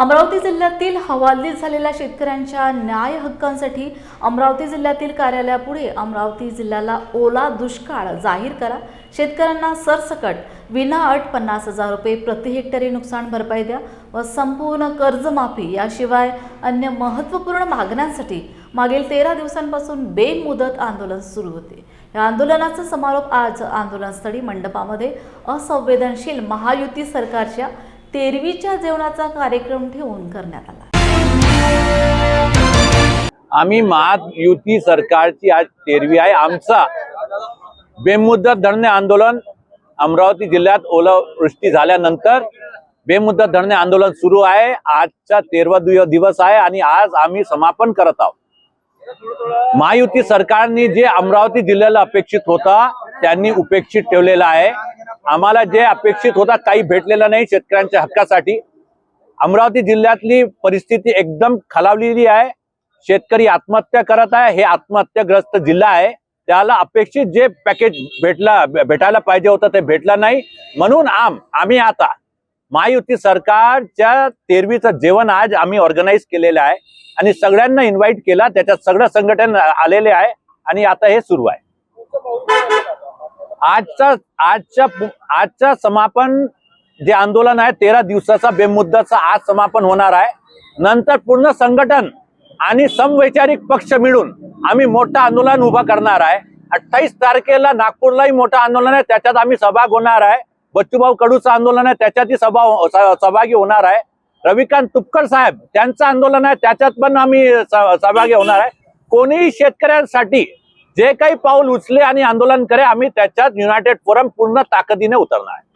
अमरावती जिल्ह्यातील हवालदिल झालेल्या शेतकऱ्यांच्या न्याय हक्कांसाठी अमरावती जिल्ह्यातील कार्यालयापुढे अमरावती जिल्ह्याला ओला दुष्काळ जाहीर करा. शेतकऱ्यांना सरसकट विनाअट पन्नास हजार रुपये प्रति हेक्टरी नुकसान भरपाई द्या व संपूर्ण कर्जमाफी याशिवाय अन्य महत्त्वपूर्ण मागण्यांसाठी मागील तेरा दिवसांपासून बेमुदत आंदोलन सुरू होते. या आंदोलनाचा समारोप आज आंदोलनस्थळी मंडपामध्ये असंवेदनशील महायुती सरकारच्या तेरवीच्या जेवणाचा कार्यक्रम ठेवून करण्यात आला. आम्ही महायुती सरकारची आज तेरवी आहे. आमचा बेमुद्दत धरणे आंदोलन अमरावती जिल्ह्यात ओलावृष्टी झाल्यानंतर बेमुद्दत धरणे आंदोलन सुरू आहे. आजचा तेरवा दिवस आहे आणि आज आम्ही समापन करत आहोत. महायुती सरकारने जे अमरावती जिल्ह्याला अपेक्षित होता त्यांनी उपेक्षित ठेवलेला आहे. आम्हाला जे अपेक्षित होता काही भेटलेलं नाही शेतकऱ्यांच्या हक्कासाठी. अमरावती जिल्ह्यातली परिस्थिती एकदम खालावलेली आहे. शेतकरी आत्महत्या करत आहे हे आत्महत्याग्रस्त जिल्हा आहे. त्याला अपेक्षित जे पॅकेज भेटला भेटायला पाहिजे होतं ते भेटलं नाही. म्हणून आम आम्ही आता महायुती सरकारच्या तेरवीचं जेवण आज आम्ही ऑर्गनाईज केलेलं आहे. आणि सगळ्यांना इन्व्हाइट केला त्याच्यात सगळं संघटन आलेले आहे. आणि आता हे सुरू आहे. आजचा आजच्या आजच्या समापन जे आंदोलन आहे तेरा दिवसाचा बेमुद्दाचा आज समापन होणार आहे. नंतर पूर्ण संघटन आणि समवैचारिक पक्ष मिळून आम्ही मोठं आंदोलन उभं करणार आहे. अठ्ठावीस तारखेला नागपूरलाही मोठं आंदोलन आहे त्याच्यात आम्ही सहभाग होणार आहे. बच्चूभाऊ कडूचं आंदोलन आहे त्याच्यातही सभा सहभागी होणार आहे. रविकांत तुपकर साहेब त्यांचं आंदोलन आहे त्याच्यात पण आम्ही सहभागी होणार आहे. कोणीही शेतकऱ्यांसाठी जे काही पाऊल उचले आणि आंदोलन करे आम्ही त्याच्यात युनायटेड फोरम पूर्ण ताकदीने उतरणार. आहे